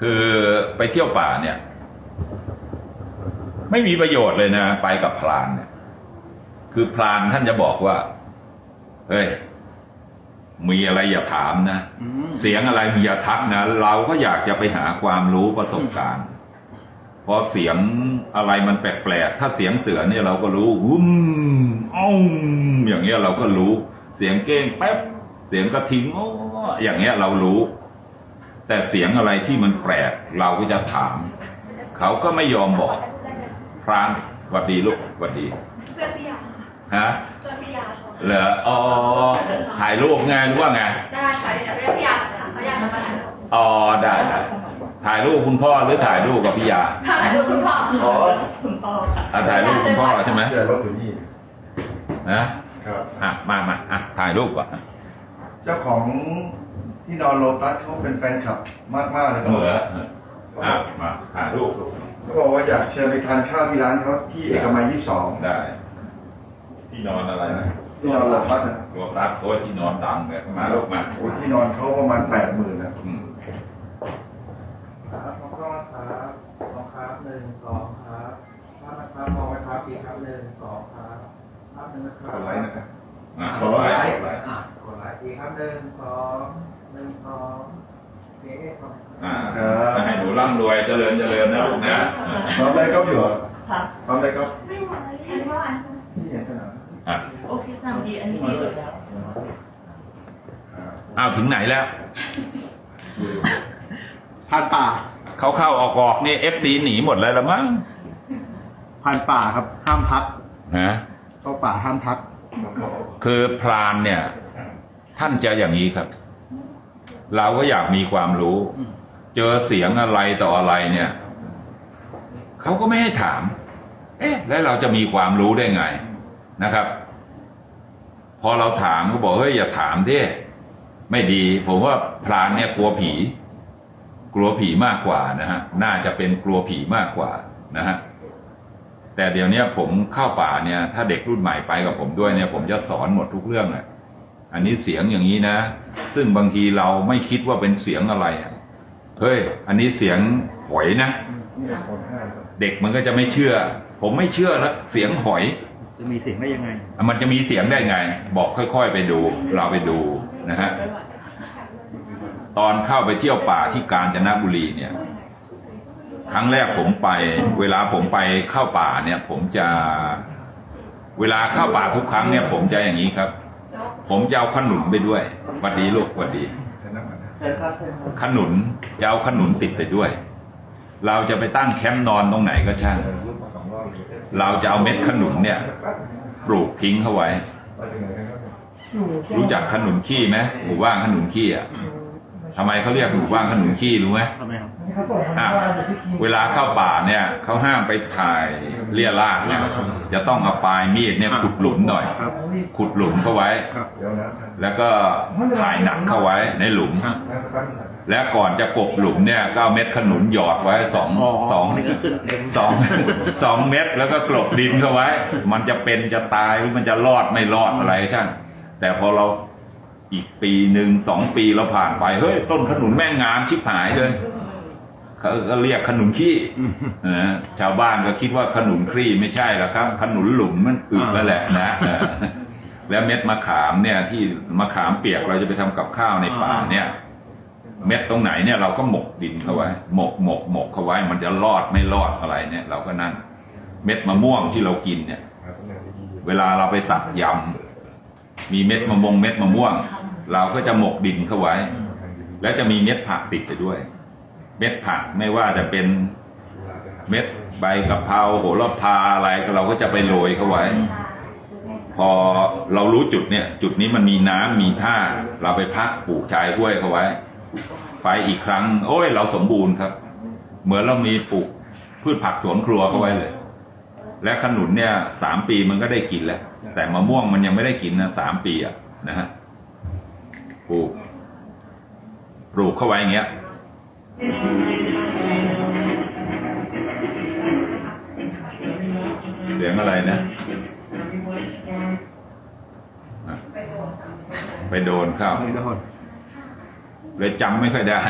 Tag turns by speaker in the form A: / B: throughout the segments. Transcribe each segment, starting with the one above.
A: คือไปเที่ยวป่าเนี่ย ไม่มีประโยชน์เลยนะ ไปกับพรานเนี่ย คือพรานท่านจะบอกว่า เฮ้ย มีอะไรอย่าถามนะ
B: อืม
A: เสียงอะไรมีอย่าทักนะ เราก็อยากจะไปหาความรู้ประสบการณ์พอเสียงอะไรมันแปลกๆ ถ้าเสียงเสือเนี่ยเราก็รู้วุ้มอ้าวอย่างเงี้ยเราก็รู้ เสียงเก้งแป๊บ เสียงกระทิงอ้ออย่างเงี้ยเรารู้ แต่เสียงอะไรที่มันแปลกเราก็จะถาม เขาก็ไม่ยอมบอกพรานหวัดดีลูกหวัดดี
C: เพื่อนพี่ยา
A: ฮะ
C: เพื่อนพี่ยาเขา
A: เหรออ๋อถ่ายรูปไงหรือว่าไง
C: ได้ค่ะเดี๋ยวเรียกพี่ยาเขาอยากจะมาถ่ายรูป
A: อ๋อได้ได้ถ่ายรูปคุณพ่อหรือถ่ายรูปกับพี่ยา
C: ถ่ายรูปคุณพ่อ
B: อ๋อ
C: คุณพ่อค่ะ
A: อะถ่ายรูปคุณพ่อใช่ไหม
D: เจอรถอยู่นี่
A: นะครับอะมามาอะถ่ายรูปก่อน
D: เจ้าของ ที่นอนโลตัสเขาเป็นแฟนคลับมากๆเลยครับ
A: เหรออะมาถ่ายรูป
D: เขาบอกว่าอยากเชิญไปทานข้าวที่ร้านเขาที่เอกมัย22
A: ได้ ที่นอนอะไรนะ
D: ที่นอนโลตัสนะ
A: ตัวตัดโอ้ยที่นอนดังเลยมาลูกมา
D: โอ้ยที่นอนเขาประมาณ80,000นะ
A: อืม
E: ครับมองกล้องนะครับมองครับหนึ่งสองครับภาพนะครับมองไปครับอีกครับหนึ่งสองครับภาพหนึ่งนะครับ
D: กดไลค์นะครับ
A: อะ
E: ก
A: ก
E: ด
A: ด
E: ไล
A: ไล
E: ค์
A: ค์กดไลค์
E: อะกดไลค์อีกครับหนึ่งสองหนึ่งสองโอเคครับ
A: อ่าจะให้หนูร่ำรวยเจ ริญเจริญนะลูกนะ
D: พร้อมได้ก็อยู่เหรอ
F: ค่ะ
D: พร้อมได้ก็
C: ไม่ไหวเมื่อวาน
D: ที่เห็นสนาม
A: อะ
F: โอเคสั่งดีอันนี้ดีสุดแล้ว
A: อ้าวถึงไหนแล้ว
B: ผ่านป่า
A: เขาเข้าออกออกนี่เอฟซีหนีหมดแล้วละมั้ง
B: ผ่านป่าครับห้ามพัก
A: นะ
B: เข้าป่าห้ามพัก
A: คือพรานเนี่ย ท่านจะอย่างนี้ครับ เราก็อยากมีความรู้
B: อืม
A: เจอเสียงอะไรต่ออะไรเนี่ยเขาก็ไม่ให้ถาม เอ๊ะ แล้วเราจะมีความรู้ได้ไงนะครับ พอเราถามก็บอกเฮ้ยอย่าถามดิไม่ดี ผมว่าพรานเนี่ยกลัวผี กลัวผีมากกว่านะฮะน่าจะเป็นกลัวผีมากกว่านะฮะแต่เดี๋ยวนี้ผมเข้าป่าเนี่ย ถ้าเด็กรุ่นใหม่ไปกับผมด้วยเนี่ย ผมจะสอนหมดทุกเรื่องเลยอันนี้เสียงอย่างนี้นะ ซึ่งบางทีเราไม่คิดว่าเป็นเสียงอะไรอะ เฮ้ย อันนี้เสียงหอยนะ
D: นี่ไอโฟน5ครับ
A: เด็กมันก็จะไม่เชื่อ ผมไม่เชื่อแล้วเสียงหอย
B: จะมีเสียงได้ยังไง
A: อะมันจะมีเสียงได้ไง บอกค่อยๆไปดู เราไปดูนะฮะ ตอนเข้าไปเที่ยวป่าที่กาญจนบุรีเนี่ย ครั้งแรกผมไป เวลาผมไปเข้าป่าเนี่ย ผมจะ เวลาเข้าป่าทุกครั้งเนี่ย ผมจะอย่างนี้ครับ ผมจะเอาขนุนไปด้วยหวัดดีลูกหวัดดี ขนุนจะเอาขนุนติดไปด้วย เราจะไปตั้งแคมป์นอนตรงไหนก็ช่าง
D: เออรูปมาสองรอบเลย
A: เราจะเอาเม็ดขนุนเนี่ยปลูกทิ้งเข้าไว้
D: ไปถึงไหนกันครับ
A: รู้จักขนุนขี้ไหมหมู่บ้านขนุนขี้อะ ทำไมเขาเรียกหมู่บ้านขนุนขี้รู้ไหม
B: ทำไมครับ
A: อะเวลาเข้าป่าเนี่ยเขาห้ามไปถ่ายเลี่ยราดเนี่ยจะต้องเอาปลายมีดเนี่ยขุดหลุมหน่อย
B: ครับ
A: ขุดหลุมเข้าไว้
B: ครับ
D: เดี๋ยวนะ
A: แล้วก็ถ่ายหนักเข้าไว้ในหลุม
B: ครับ
D: นั่งสักแป๊บนึงนะ
A: และก่อนจะกบหลุมเนี่ยก็เอาเม็ดขนุนหยอดไว้สอง
B: อ๋อ
A: สอง
B: นี่ก็ขึ้นเอง
A: สองสองเม็ดแล้วก็กลบดินเข้าไว้ มันจะเป็นจะตายหรือมันจะรอดไม่รอดอะไรช่างแต่พอเรา อีกปีหนึ่งสองปีเราผ่านไป เฮ้ย ต้นขนุนแม่งงามชิบหายเลยเขาก็เรียกขนุนขี้
B: อืม
A: นะชาวบ้านก็คิดว่าขนุนคลี่ไม่ใช่หรอกครับ ขนุนหลุมมันอึนั่นแหละนะเออแล้วเม็ดมะขามเนี่ย ที่มะขามเปียกเราจะไปทำกับข้าวในป่าเนี่ย เม็ดตรงไหนเนี่ยเราก็หมกดินเข้าไว้ หมกหมกหมกเข้าไว้ มันจะรอดไม่รอดอะไรเนี่ย เราก็นั่นเม็ดมะม่วงที่เรากินเนี่ย
D: หาตรงไหนดีๆ
A: เวลาเราไปสับยำมีเม็ดมะม่วงเม็ดมะม่วง เราก็จะหมกดินเข้าไว้ แล้วจะมีเม็ดผักติดไปด้วย เม็ดผักไม่ว่าจะเป็นเม็ดใบกะเพราโหระพาอะไรเราก็จะไปโรยเข้าไว้ พอเรารู้จุดเนี่ย จุดนี้มันมีน้ำมีท่า เราไปพักปลูกชายห้วยเข้าไว้ ไปอีกครั้ง โอ้ย เราสมบูรณ์ครับ เหมือนเรามีปลูกพืชผักสวนครัวเข้าไว้เลย และขนุนเนี่ยสามปีมันก็ได้กินแล้ว แต่มะม่วงมันยังไม่ได้กินนะสามปีอะนะฮะ ปลูก ปลูกเข้าไว้อย่างเงี้ย เสียงอะไรนะอะไปโดนเข้า
B: นี่ทุกคน
A: เลยจำไม่ค่อยได้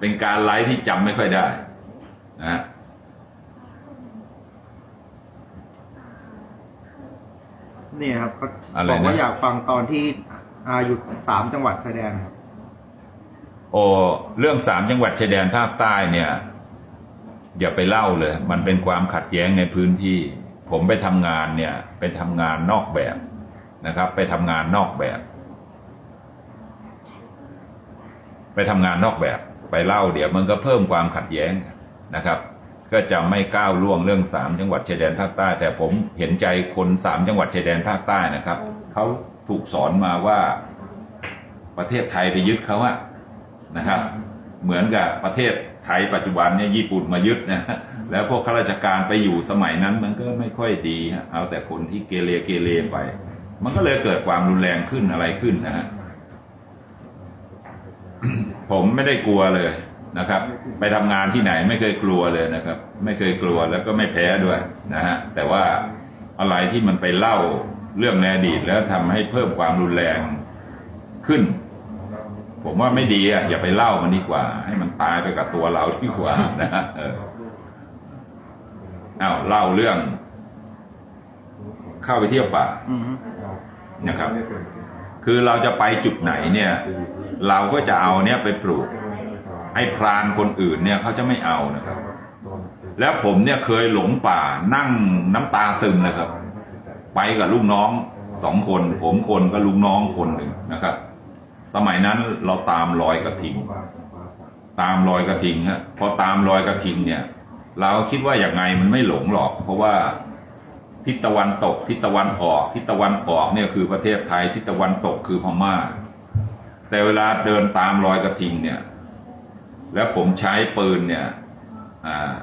A: เป็นการไลฟ์ที่จำไม่ค่อยได้ นะฮะ
B: เนี่ยครับเขา
A: อะไร
B: บอกว่า
A: นะ
B: อยากฟังตอนที่ อาอยู่สามจังหวัดชายแดนครับ
A: โอ้เรื่องสามจังหวัดชายแดนภาคใต้เนี่ย อย่าไปเล่าเลย มันเป็นความขัดแย้งในพื้นที่ ผมไปทำงานเนี่ยไปทำงานนอกแบบนะครับ ไปทำงานนอกแบบ ไปทำงานนอกแบบ ไปเล่าเดี๋ยวมันก็เพิ่มความขัดแย้งนะครับ ก็จะไม่ก้าวล่วงเรื่องสามจังหวัดชายแดนภาคใต้ แต่ผมเห็นใจคนสามจังหวัดชายแดนภาคใต้นะครับเขา ถูกสอนมาว่าประเทศไทยไปยึดเขาอะนะครับ เหมือนกับประเทศไทยปัจจุบันเนี่ยญี่ปุ่นมายึดนะแล้วพวกข้าราชการไปอยู่สมัยนั้นมันก็ไม่ค่อยดีฮะเอาแต่คนที่เกเรเกเรไป มันก็เลยเกิดความรุนแรงขึ้นอะไรขึ้นนะฮะผมไม่ได้กลัวเลยนะครับ ไปทำงานที่ไหนไม่เคยกลัวเลยนะครับ ไม่เคยกลัวแล้วก็ไม่แพ้ด้วยนะฮะแต่ว่าอะไรที่มันไปเล่า เรื่องในอดีตแล้วทำให้เพิ่มความรุนแรงขึ้น ผมว่าไม่ดีอะอย่าไปเล่ามันดีกว่า ให้มันตายไปกับตัวเราดีกว่านะฮะเอออ้าวเล่าเรื่อง เข้าไปเที่ยวป่านะครับ คือเราจะไปจุดไหนเนี่ย เราก็จะเอาเนี่ยไปปลูกไอ้พรานคนอื่นเนี่ยเขาจะไม่เอานะครับ แล้วผมเนี่ยเคยหลงป่านั่งน้ำตาซึมนะครับ ไปกับลูกน้องสองคน ผมคนก็ลูกน้องคนหนึ่งนะครับ สมัยนั้นเราตามรอยกระทิง ตามรอยกระทิงฮะพอตามรอยกระทิงเนี่ย เราคิดว่าอย่างไงมันไม่หลงหรอก เพราะว่าทิศตะวันตกทิศตะวันออกทิศตะวันออกเนี่ยคือประเทศไทยทิศตะวันตกคือพม่า แต่เวลาเดินตามรอยกระทิงเนี่ย แล้วผมใช้ปืนเนี่ย อ่า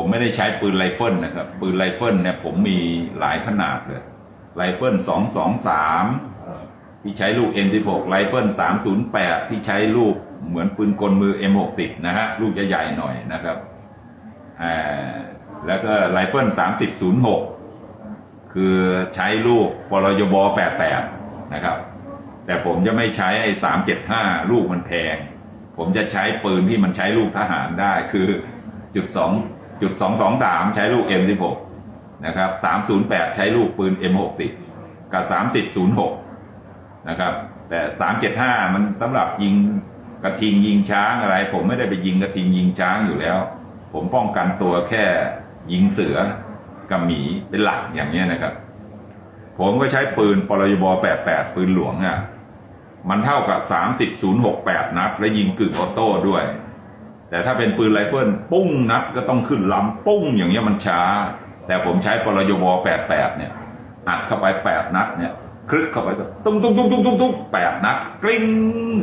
A: ผมไม่ได้ใช้ปืนไรเฟิลนะครับ ปืนไรเฟิลเนี่ยผมมีหลายขนาดเลยไรเฟิลสองสองสามที่ใช้ลูก M16 ไรเฟิล308 ที่ใช้ลูกเหมือนปืนกลมือ M60 นะฮะ ลูกจะใหญ่หน่อยนะครับอ่าแล้วก็ไรเฟิล3006 คือใช้ลูกปรยบ88 นะครับ แต่ผมจะไม่ใช้ไอ้375 ลูกมันแพง ผมจะใช้ปืนที่มันใช้ลูกทหารได้คือจุดสอง จุดสองสองสามใช้ลูก M16 นะครับ308ใช้ลูกปืน M60 กับ3006นะครับ แต่สามเจ็ดห้ามันสำหรับยิงกระทิงยิงช้างอะไร ผมไม่ได้ไปยิงกระทิงยิงช้างอยู่แล้ว ผมป้องกันตัวแค่ยิงเสือกับหมีเป็นหลักอย่างนี้นะครับ ผมก็ใช้ปืนปรยบ88ปืนหลวงอะมันเท่ากับ30068นัด และยิงกึ่งออโต้ด้วย แต่ถ้าเป็นปืนไรเฟิลปุ้งนัดก็ต้องขึ้นลำปุ้งอย่างเงี้ยมันช้า แต่ผมใช้ปรยบ88เนี่ยอัดเข้าไป8นัดเนี่ยคลึกเข้าไปก็ตุ้งตุ้งตุ้งตุ้งตุ้งตุ้งแปดนัดกริ้ง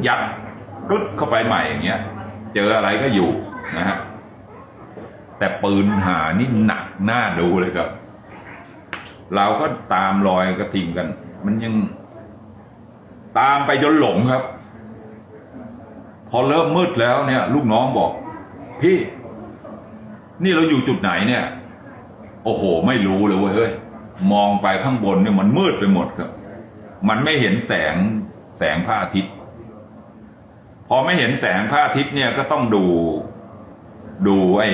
A: ยัดกรึดเข้าไปใหม่อย่างเงี้ย เจออะไรก็อยู่นะฮะแต่ปืนหานี่หนักหน้าดูเลยครับ เราก็ตามรอยกระทิงกัน มันยังตามไปจนหลงครับ อเริ่มมืดแล้วเนี่ย ลูกน้องบอก พี่ นี่เราอยู่จุดไหนเนี่ย โอ้โห ไม่รู้เลยเว้ยเฮ้ยมองไปข้างบนเนี่ยมันมืดไปหมดครับ มันไม่เห็นแสงแสงพระอาทิตย์ พอไม่เห็นแสงพระอาทิตย์เนี่ยก็ต้องดู ดูไอ้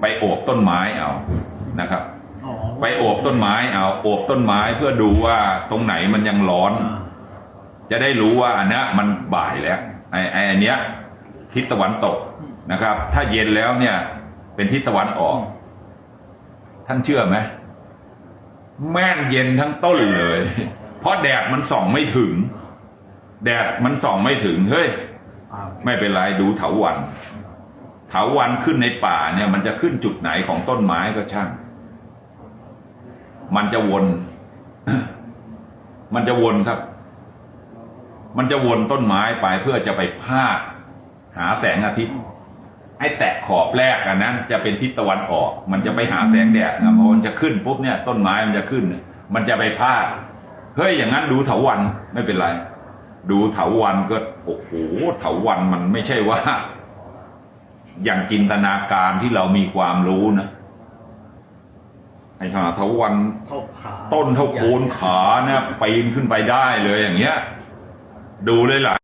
A: ไปโอบต้นไม้เอานะครับ
B: อ๋อ
A: ไปโอบต้นไม้เอาโอบต้นไม้เพื่อดูว่าตรงไหนมันยังร้อน
B: อ่า
A: จะได้รู้ว่าอันเนี้ยมันบ่ายแล้ว ไอ้ไอ้อันเนี้ยทิศตะวันตกนะครับ ถ้าเย็นแล้วเนี่ย เป็นทิศตะวันออก ท่านเชื่อไหมแม่นเย็นทั้งต้นเลย เพราะแดดมันส่องไม่ถึง แดดมันส่องไม่ถึงเฮ้ย
B: อ่า
A: ไม่เป็นไรดูเถาวันเถาวันขึ้นในป่าเนี่ย มันจะขึ้นจุดไหนของต้นไม้ก็ช่าง มันจะวน มันจะวนครับ มันจะวนต้นไม้ไปเพื่อจะไปพาดหาแสงอาทิตย์ไอ้แตะขอบแรกอันนั้นจะเป็นทิศตะวันออก มันจะไปหาแสงแดดนะพอมันจะขึ้นปุ๊บเนี่ย ต้นไม้มันจะขึ้น มันจะไปพาดเฮ้ยอย่างนั้นดูเถาวันไม่เป็นไร ดูเถาวันก็โอ้โหเถาวันมันไม่ใช่ว่า อย่างจินตนาการที่เรามีความรู้นะไอ้ห่าเถาวัน
B: เท่าขา
A: ต้นเท่าโคนขาเนี่ยปีนขึ้นไปได้เลยอย่างเงี้ย ดูเลยหลาย